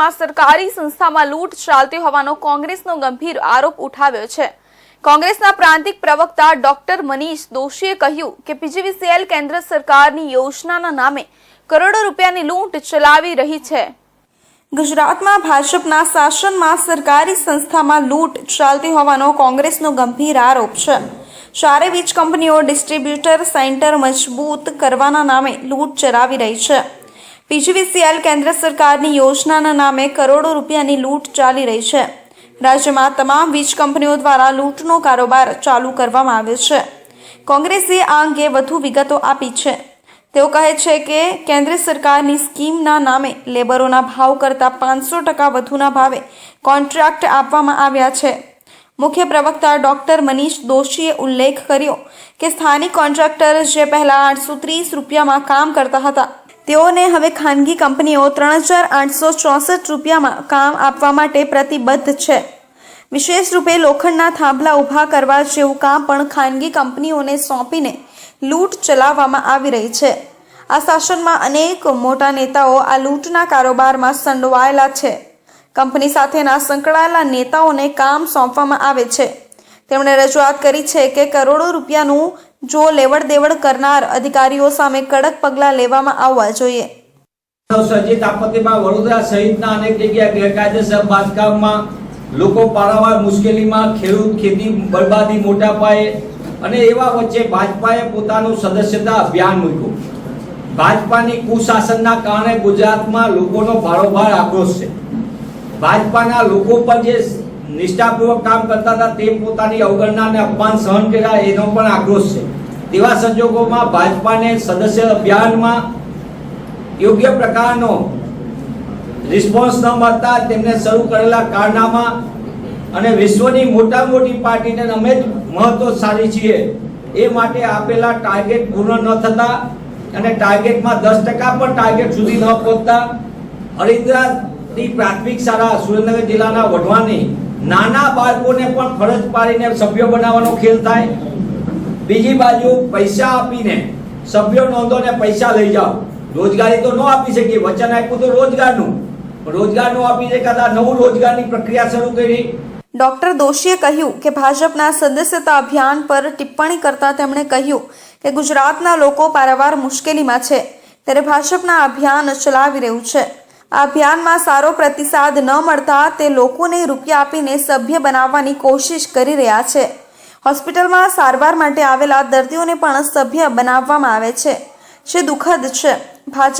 ભાજપમાં સરકારી સંસ્થામાં લૂંટ ચાલતી હોવાનો કોંગ્રેસનો ગંભીર આરોપ ઉઠાવ્યો છે. કોંગ્રેસના પ્રાંતિક પ્રવક્તા ડોક્ટર મનીષ દોશીએ કહ્યું કે પીજીવીસીએલ કેન્દ્ર સરકારની યોજનાના નામે કરોડો રૂપિયાની લૂંટ ચલાવી રહી છે. ગુજરાતમાં ભાજપના શાસનમાં સરકારી સંસ્થામાં લૂંટ ચાલતી હોવાનો કોંગ્રેસનો ગંભીર આરોપ છે. ચારે વીજ કંપનીઓ ડિસ્ટ્રીબ્યુટર સેન્ટર મજબૂત કરવાના નામે લૂંટ ચલાવી રહી છે. પીજીવીસીએલ કેન્દ્ર સરકારની યોજનાના નામે કરોડો રૂપિયાની લૂંટ ચાલી રહી છે. રાજ્યમાં તમામ વીજ કંપનીઓ દ્વારા લૂંટનો કારોબાર ચાલુ કરવામાં આવ્યો છે. કોંગ્રેસે આ અંગે વધુ વિગતો આપી છે. તેઓ કહે છે કે કેન્દ્ર સરકારની સ્કીમના નામે લેબરોના ભાવ કરતાં પાંચસો ટકા વધુના ભાવે કોન્ટ્રાક્ટ આપવામાં આવ્યા છે. મુખ્ય પ્રવક્તા ડોક્ટર મનીષ દોશીએ ઉલ્લેખ કર્યો કે સ્થાનિક કોન્ટ્રાક્ટર જે પહેલાં આઠસો ત્રીસ રૂપિયામાં કામ કરતા હતા તેઓને હવે ખાનગી કંપનીઓ ત્રણ હજાર આઠસો ચોસઠ રૂપિયામાં કામ આપવા માટે પ્રતિબદ્ધ છે. વિશેષ રૂપે લોખંડના થાંભલા ઊભા કરવા જેવું કામ પણ ખાનગી કંપનીઓને સોંપીને લૂંટ ચલાવવામાં આવી રહી છે. આ શાસનમાં અનેક મોટા નેતાઓ આ લૂંટના કારોબારમાં સંડોવાયેલા છે. કંપની સાથેના સંકળાયેલા નેતાઓને કામ સોંપવામાં આવે છે. તેમણે રજૂઆત કરી છે કે કરોડો રૂપિયાનું જો લેવડ દેવડ કરનાર અધિકારીઓ સામે કડક પગલાં લેવામાં આવવા જોઈએ. સર્જિત આપત્તિમાં વડોદરા સહિતના અનેક જગ્યાએ ગેરકાયદેસર બાંધકામમાં લોકો પારાવાર મુશ્કેલીમાં ખેડૂત ખેતી બરબાદી મોટા પાયે અને એવા વચ્ચે ભાજપાએ પોતાનું સદસ્યતા અભિયાન મૂક્યું. ભાજપાની કુશાસનના કારણે ગુજરાતમાં લોકોનો ભારોભાર આક્રોશ છે. ભાજપાના લોકો પર જે નિષ્ઠાપૂર્વક કામ કરતા હતા. તે પોતાની અવગણના અને અપમાન સહન કર્યા. એનો પણ આક્રોશ છે. તેવા સંજોગોમાં ભાજપાને સદસ્ય અભિયાનમાં યોગ્ય પ્રકારનો રિસ્પોન્સ ન મળતા તેમને શરૂ કરેલા કારનામા અને વિશ્વની મોટા મોટી પાર્ટીને અમે જ મહત્વશાળી છીએ. એ માટે આપેલા ટાર્ગેટ પૂર્ણ ન થતા અને ટાર્ગેટમાં દસ ટકા પણ ટાર્ગેટ સુધી ન પહોંચતા. હરિદ્રાની પ્રાથમિક શાળા સુરેન્દ્રનગર જિલ્લાના વઢવાની નાના બાળકોને પણ ફરજ પાડીને સભ્યો બનાવવાનો ખેલ થાય. બીજી બાજુ પૈસા આપીને સભ્યો નોંધો ને પૈસા લઈ જાઓ. રોજગારી તો ન આપી શકીએ, વચન આપ્યું તો રોજગારનું. રોજગારનું આપી શકાતા નવું રોજગારની પ્રક્રિયા શરૂ કરી. ડોક્ટર દોશીએ કહ્યું કે ભાજપના સદસ્યતા અભિયાન પર ટિપ્પણી કરતા તેમણે કહ્યું કે ગુજરાતના લોકો પારાવાર મુશ્કેલીમાં છે. ત્યારે ભાજપના અભિયાન ચલાવી રહ્યું છે. આ અભિયાનમાં સારો પ્રતિસાદ ન મળતા તે લોકોને રૂપિયા આપીને સભ્ય બનાવવાની કોશિશ કરી રહ્યા છે. હોસ્પિટલમાં સારવાર માટે આવેલા દર્દીઓને પણ સભ્ય બનાવવામાં આવે છે. જે દુઃખદ છે. ભાજપ